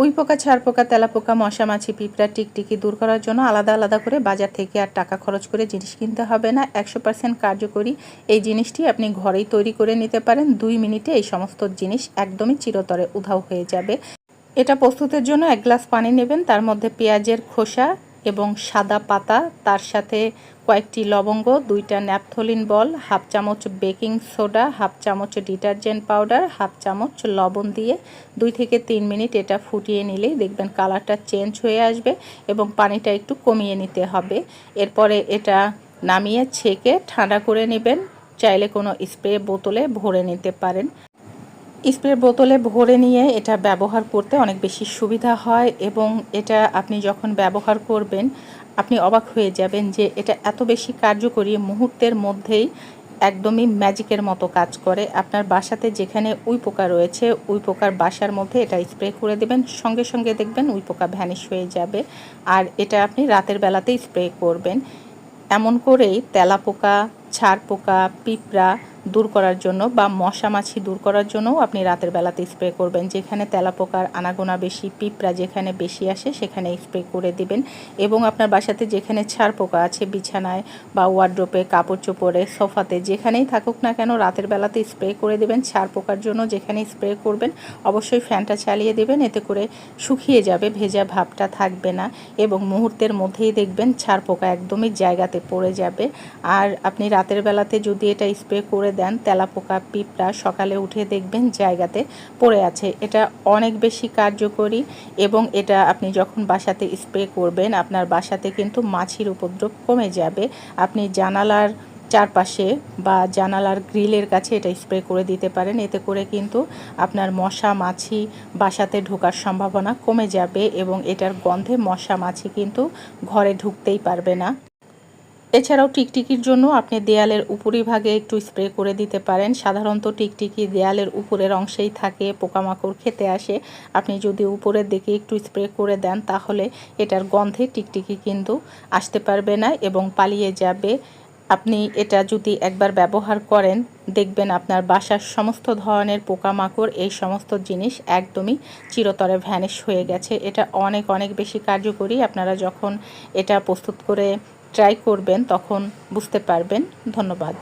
We পোকা ছাড় পোকা, তেলা পোকা, মশা, মাছি, পিঁপড়া, টিকটিকি দূর করার জন্য আলাদা আলাদা করে বাজার থেকে আর টাকা খরচ করে জিনিস কিনতে হবে না। একশো পার্সেন্ট কার্যকরী এই জিনিসটি আপনি ঘরেই তৈরি করে নিতে পারেন। দুই মিনিটে এই সমস্ত জিনিস একদমই চিরতরে উধাও হয়ে যাবে। এটা প্রস্তুতের জন্য এক গ্লাস পানি নেবেন। তার মধ্যে পেঁয়াজের খোসা এবং সাদা পাতা, তার সাথে কয়েকটি লবঙ্গ, দুইটা ন্যাপথলিন বল, হাফ চামচ বেকিং সোডা, হাফ চামচ ডিটারজেন্ট পাউডার, হাফ চামচ লবণ দিয়ে দুই থেকে তিন মিনিট এটা ফুটিয়ে নিলেই দেখবেন কালারটা চেঞ্জ হয়ে আসবে এবং পানিটা একটু কমিয়ে নিতে হবে। এরপরে এটা নামিয়ে ছেঁকে ঠান্ডা করে নেবেন। চাইলে কোনো স্প্রে বোতলে ভরে নিতে পারেন। স্প্রে বোতলে ভরে নিয়ে এটা ব্যবহার করতে অনেক বেশি সুবিধা হয় এবং এটা আপনি যখন ব্যবহার করবেন, আপনি অবাক হয়ে যাবেন যে এটা এত বেশি কার্যকরী মুহূর্তের মধ্যেই একদমই ম্যাজিকের মতো কাজ করে। আপনার বাসাতে যেখানে উই পোকা রয়েছে, উই পোকার বাসার মধ্যে এটা স্প্রে করে দেবেন, সঙ্গে সঙ্গে দেখবেন উই পোকা ভ্যানিশ হয়ে যাবে আর এটা আপনি রাতের বেলাতেই স্প্রে করবেন। এমন করেই তেলা পোকা ছাড় পোকা পিঁপড়া দূর করার জন্য বা মশা মাছি দূর করার জন্যও আপনি রাতের বেলাতে স্প্রে করবেন। যেখানে তেলাপোকার আনাগোনা বেশি, পিঁপড়া যেখানে বেশি আসে সেখানে স্প্রে করে দিবেন এবং আপনার বাসাতে যেখানে ছাড় পোকা আছে বিছানায় বা ওয়ার্ড্রোপে কাপড় চোপড়ে সোফাতে যেখানেই থাকুক না কেন রাতের বেলাতে স্প্রে করে দেবেন। ছাড় পোকার জন্য যেখানে স্প্রে করবেন অবশ্যই ফ্যানটা চালিয়ে দেবেন, এতে করে শুকিয়ে যাবে, ভেজা ভাবটা থাকবে না এবং মুহূর্তের মধ্যেই দেখবেন ছাড় পোকা একদমই জায়গাতে পড়ে যাবে। আর আপনি রাতের বেলাতে যদি এটা স্প্রে করে দেন তেলাপোকা, পিঁপড়া, সকালে উঠে দেখবেন জায়গাতে পড়ে আছে। এটা অনেক বেশি কার্যকরী এবং এটা আপনি যখন বাসাতে স্প্রে করবেন, আপনার বাসাতে কিন্তু মাছির উপদ্রব কমে যাবে। আপনি জানালার চারপাশে বা জানালার গ্রিলের কাছে এটা স্প্রে করে দিতে পারেন। এতে করে কিন্তু আপনার মশা, মাছি বাসাতে ঢোকার সম্ভাবনা কমে যাবে এবং এটার গন্ধে মশা, মাছি কিন্তু ঘরে ঢুকতেই পারবে না। এছাড়াও টিকটিকির জন্য আপনি দেয়ালের উপরিভাগে একটু স্প্রে করে দিতে পারেন। সাধারণত টিকটিকি দেয়ালের উপরের অংশেই থাকে, পোকামাকড় খেতে আসে। আপনি যদি উপরের দিকে একটু স্প্রে করে দেন, তাহলে এটার গন্ধে টিকটিকি কিন্তু আসতে পারবে না এবং পালিয়ে যাবে। আপনি এটা যদি একবার ব্যবহার করেন, দেখবেন আপনার বাসার সমস্ত ধরনের পোকামাকড়, এই সমস্ত জিনিস একদমই চিরতরে ভ্যানিশ হয়ে গেছে। এটা অনেক অনেক বেশি কার্যকরী। আপনারা যখন এটা প্রস্তুত করে ট্রাই করবেন তখন বুঝতে পারবেন। ধন্যবাদ।